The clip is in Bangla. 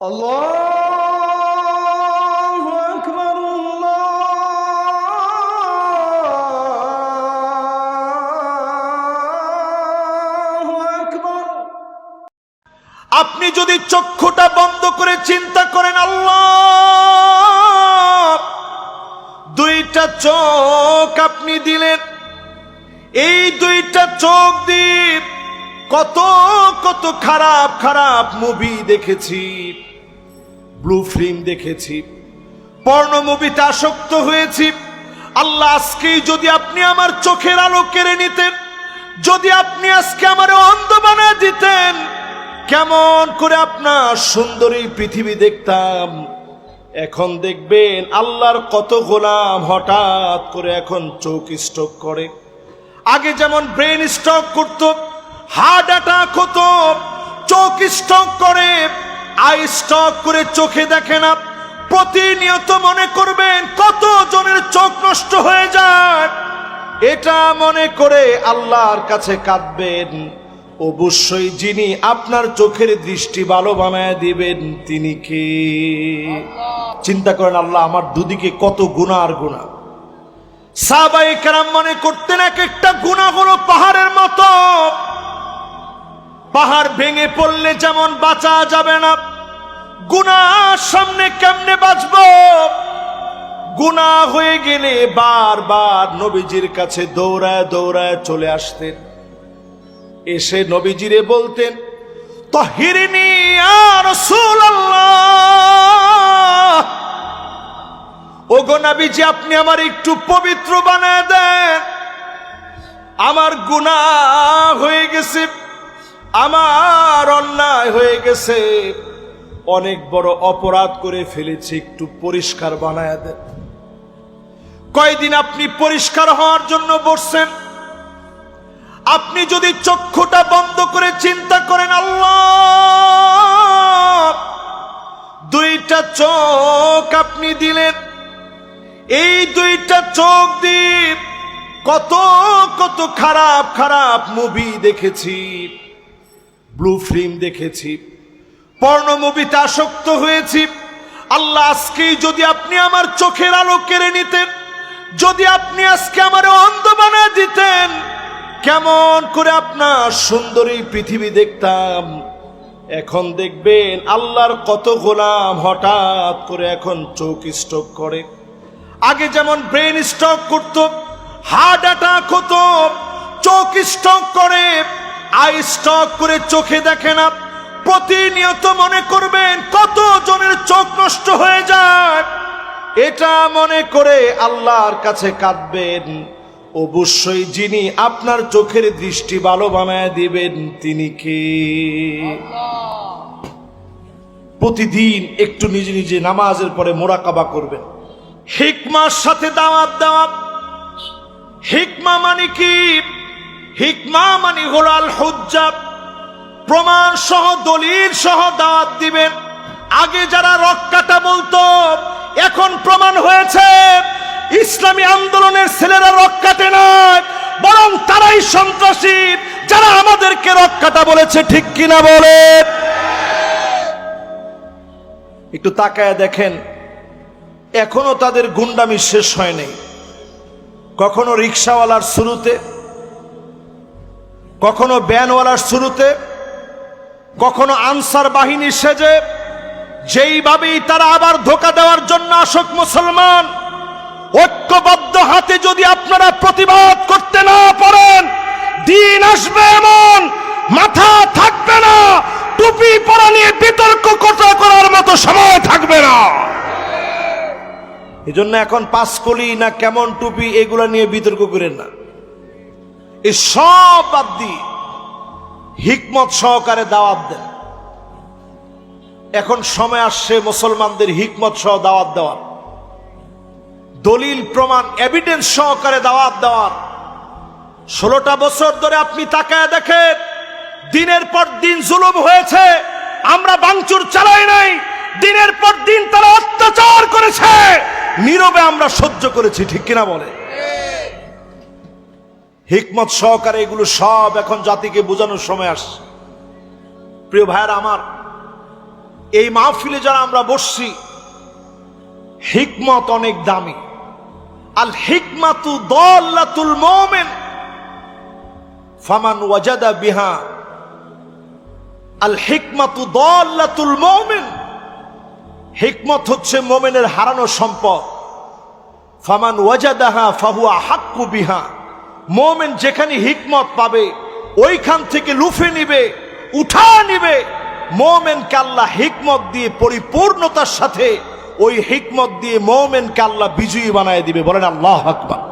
الله أكبر الله أكبر আপনি যদি চক্ষুটা বন্ধ করে চিন্তা করেন আল্লাহ দুইটা চোখ আপনি দিলেন এই দুইটা চোখ দিয়ে কত কত খারাপ খারাপ মুভি দেখেছি ব্লু ফিল্ম দেখেছি, পর্ণ মুভিতে আসক্ত হয়েছি। আল্লাহ আজকেই যদি আপনি আমার চোখের আলো কেড়ে নিতেন, যদি আপনি আজকে আমার অন্ধ বানায় দিতেন, কেমন করে আপনার সুন্দরী পৃথিবী দেখতাম। এখন দেখবেন আল্লাহর কত গোলাম হঠাৎ করে এখন চোখ স্ট্রোক করে। আগে যেমন ব্রেন স্ট্রোক করত, হার্ট অ্যাটাক হতো, চোখ স্ট্রোক করে আই স্ট্রোক করে চোখে দেখে না প্রতিনিয়ত মনে করবেন কত জনের চোখ নষ্ট হয়ে যায়। এটা মনে করে আল্লাহর কাছে কাঁদবেন। অবশ্যই যিনি আপনার চোখের দৃষ্টি ভালো বানায় দিবেন, তিনি কে? চিন্তা করেন, আল্লাহ আমার দুদিকে কত গুণা আর গুণা সাবাই কেরাম মনে করতেন, এক একটা গুণা হলো পাহাড়ের মতো। পাহাড় ভেঙে পড়লে যেমন বাঁচা যাবে না গুনার সামনে কেমনে বাঁচব? গুনাহ হয়ে গেলে বারবার নবীজির কাছে দৌড়ায় দৌড়ায় চলে আসতেন। এসে নবীজিরে বলতেন, তহিরিনি আর ওগো নবীজি, আপনি আমার একটু পবিত্র বানায় দেন। আমার গুনাহ হয়ে গেছে, আমার অন্যায় হয়ে গেছে। অনেক বড় অপরাধ করে ফেলেছি, একটু পরিষ্কার বানায় দেন। কয়দিন আপনি পরিষ্কার হওয়ার জন্য বসছেন? আপনি যদি চক্ষুটা বন্ধ করে চিন্তা করেন, আল্লাহ! দুইটা চোখ আপনি দিলেন। এই দুইটা চোখ দিয়ে কত কত খারাপ খারাপ মুভি দেখেছি। ব্লু ফিল্ম দেখেছি। পর্ণ মুভিতে আসক্ত হয়েছি। আল্লাহ আজকেই যদি আপনি আমার চোখের আলো কেড়ে নিতেন, যদি আপনি আজকে আমার অন্ধ বানায় দিতেন, কেমন করে আপনার সুন্দরী পৃথিবী দেখতাম। এখন দেখবেন আল্লাহর কত গোলাম হঠাৎ করে এখন চোখ স্ট্রোক করে। আগে যেমন ব্রেন স্ট্রোক করত, হার্ট অ্যাটাক হতো, চোখ স্ট্রোক করে, আই স্ট্রোক করে চোখে দেখে না। প্রতিনিয়ত মনে করবেন কত জনের চোখ নষ্ট হয়ে যায়। এটা মনে করে আল্লাহর কাছে কাঁদবেন। অবশ্যই যিনি আপনার চোখের দৃষ্টি ভালো বানায় দিবেন, তিনি কে? প্রতিদিন একটু নিজে নিজে নামাজের পরে মোরাকাবা করবেন। হিকমার সাথে দাওয়াত দেওয়া। হিকমা মানে কি? হিকমা মানে হল আল হুজ্জাব প্রমাণ সহ, দলিল সহ দাওয়াত দিবেন। আগে যারা রক্কাটা বলতো, এখন প্রমাণ হয়েছে, ইসলামী আন্দোলনের ছেলেরা রক্কাটে নয় বরং তারাই সন্ত্রাসী, যারা আমাদেরকে রক্কাটা বলেছে, ঠিক কিনা বলে? একটু তাকায় দেখেন, এখনও তাদের গুন্ডামি শেষ হয়নি। কখনো রিক্সাওয়ালার শুরুতে, কখনো ব্যানওয়ালার শুরুতে কখনো আনসার বাহিনী সেজে, যেইভাবেই তারা আবার ধোকা দেওয়ার জন্য আসক মুসলমান, ঐক্যবদ্ধ হাতে যদি আপনারা প্রতিবাদ করতে না পারেন, দিন আসবে এমন, মাথা থাকবে না, টুপি পরা নিয়ে বিতর্ক কথা করার মতো সময় থাকবে না। এজন্য এখন পাঁচকলি না কেমন টুপি, এগুলা নিয়ে বিতর্ক করেন না। এই সব বাদ দিয়ে হিকমত সহকারে দাওয়াত দেন। এখন সময় আসছে মুসলমানদের হিকমত সহ দাওয়াত দেওয়ার। দলিল, প্রমাণ এভিডেন্স সহকারে দাওয়াত দেওয়ার। ষোলোটা বছর ধরে আপনি তাকায় দেখেন, দিনের পর দিন জুলুম হয়েছে, আমরা বাংচুর চালাই নাই, দিনের পর দিন তারা অত্যাচার করেছে, নীরবে আমরা সহ্য করেছি, ঠিক কিনা বলে? হিকমত সহকারে এগুলো সব এখন জাতিকে বোঝানোর সময় আসছে। প্রিয় ভাইয়ের আমার, এই মাহফিলে যারা আমরা বসছি, হিকমত অনেক দামি। আল হিকমাতু দল্লাতুল মোমেন, ফামান ওয়াজাদা বিহা। আল হিকমাতু দল্লাতুল মোমেন, হিকমত হচ্ছে মোমেনের হারানো সম্পদ। ফামান ওয়াজাদাহা ফাহুয়া হাক্কু বিহা। মোমেন যেখানে হিকমত পাবে, ওইখান থেকে লুফে নিবে উঠা নিবে। মোমেনকে কাল্লা হিকমত দিয়ে পরিপূর্ণতার সাথে ওই হিকমত দিয়ে মোমেনকে কাল্লা বিজয়ী বানায় দিবে। বলেন আল্লাহ আকবার।